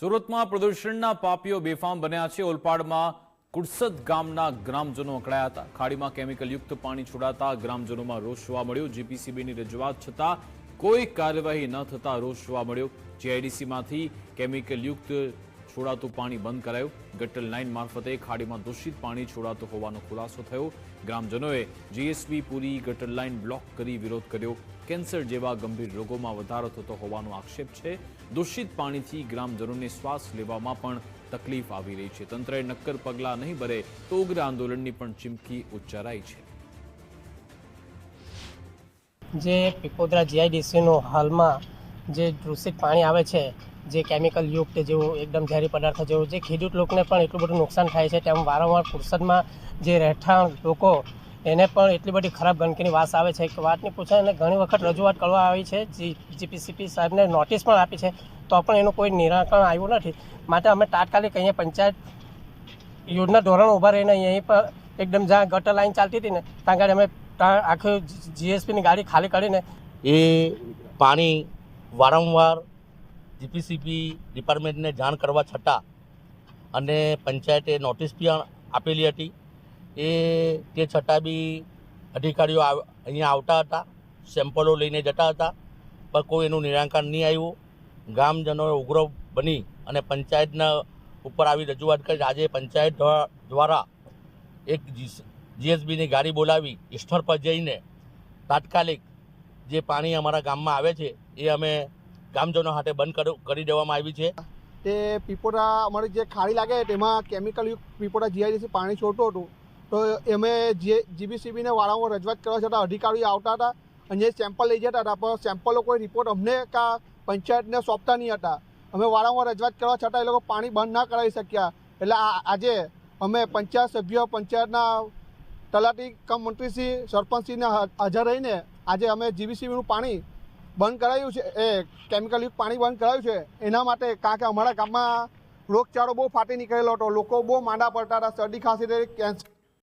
સુરતમાં પ્રદૂષણના પાપીઓ બેફામ બન્યા છે. ઓલપાડમાં કુડસદ ગામના ગ્રામજનો અકળાયા હતા. ખાડીમાં કેમિકલયુક્ત પાણી છોડાતા ગ્રામજનોમાં રોષ જોવા મળ્યો. જીપીસીબીની રજૂઆત છતાં કોઈ કાર્યવાહી ન થતા રોષ જોવા મળ્યો. જીઆઈડીસીમાંથી કેમિકલયુક્ત છોડાતું પાણી બંધ કરાયું. ગટર લાઇન મારફતે ખાડીમાં દૂષિત પાણી છોડાતું હોવાનો ખુલાસો થયો. ગ્રામજનોએ જીએસબી પૂરી ગટર લાઇન બ્લોક કરી વિરોધ કર્યો. કેન્સર જેવા ગંભીર રોગોમાં વધારો થતો હોવાનો આક્ષેપ છે. દૂષિત પાણીથી ગ્રામજનોને શ્વાસ લેવામાં પણ તકલીફ આવી રહી છે. તંત્રએ નક્કર પગલાં નહીં ભરે તો ઉગ્ર આંદોલનની પણ ચીમકી ઉચ્ચારાઈ છે. જે પીપોદરા જીઆઈડીસીનું હાલમાં જે દૂષિત પાણી આવે છે જે કેમિકલ યુક્ત જેવું એકદમ ઝેરી પદાર્થ જેવું જે ખેડૂત લોકોને પણ એટલું બધું નુકસાન થાય છે તેમ વારંવાર ફુરસદમાં જે રહેઠાણ લોકો એને પણ એટલી બધી ખરાબ ગંદકીની વાસ આવે છે. કે વાતની પૂછાય અને ઘણી વખત રજૂઆત કરવા આવી છે, જી, જીપીસીપી સાહેબને નોટિસ પણ આપી છે, તો પણ એનું કોઈ નિરાકરણ આવ્યું નથી. માટે અમે તાત્કાલિક અહીંયા પંચાયત યોજના ધોરણ ઊભા રહીને અહીં પર એકદમ જ્યાં ગટર લાઈન ચાલતી હતી ને, ત્યાં આગળ અમે ત્યાં આખી જીએસપીની ગાડી ખાલી કરીને એ પાણી વારંવાર જીપીસીપી ડિપાર્ટમેન્ટને જાણ કરવા છતાં અને પંચાયતે નોટિસ પણ આપેલી હતી. એ તે છતાં બી અધિકારીઓ અહીંયા આવતા હતા, સેમ્પલો લઈને જતા હતા, પણ કોઈ એનું નિરાકરણ નહીં આવ્યું. ગામજનોએ ઉગ્ર બની અને પંચાયતના ઉપર આવી રજૂઆત કરી. આજે પંચાયત દ્વારા એક જીએસબીની ગાડી બોલાવી સ્થળ પર જઈને તાત્કાલિક જે પાણી અમારા ગામમાં આવે છે, એ અમે ગામજનો હાટે બંધ કર- દેવામાં આવી છે. તે પીપોરા અમારી જે ખાડી લાગે તેમાં કેમિકલયુક્ત પીપોરા જીઆઈડીસી પાણી છોડતું હતું. તો અમે જે જીબીસીબીને વારંવાર રજૂઆત કરવા છતાં અધિકારીઓ આવતા હતા અને જે સેમ્પલ લઈ જતા હતા, પણ સેમ્પલો કોઈ રિપોર્ટ અમને કા પંચાયતને સોંપતા નહીં હતા. અમે વારંવાર રજૂઆત કરવા છતાં એ લોકો પાણી બંધ ના કરાવી શક્યા. એટલે આજે અમે પંચાયત સભ્યો, પંચાયતના તલાટી કમ મંત્રીશ્રી સરપંચશ્રીને હાજર રહીને આજે અમે જીબીસીબીનું પાણી બંધ કરાયું છે. એ કેમિકલયુક્ત પાણી બંધ કરાયું છે. એના માટે કારણ કે અમારા ગામમાં રોગચાળો બહુ ફાટી નીકળેલો હતો. લોકો બહુ માંડા પડતા હતા. શરદી ખાંસી કેન્સર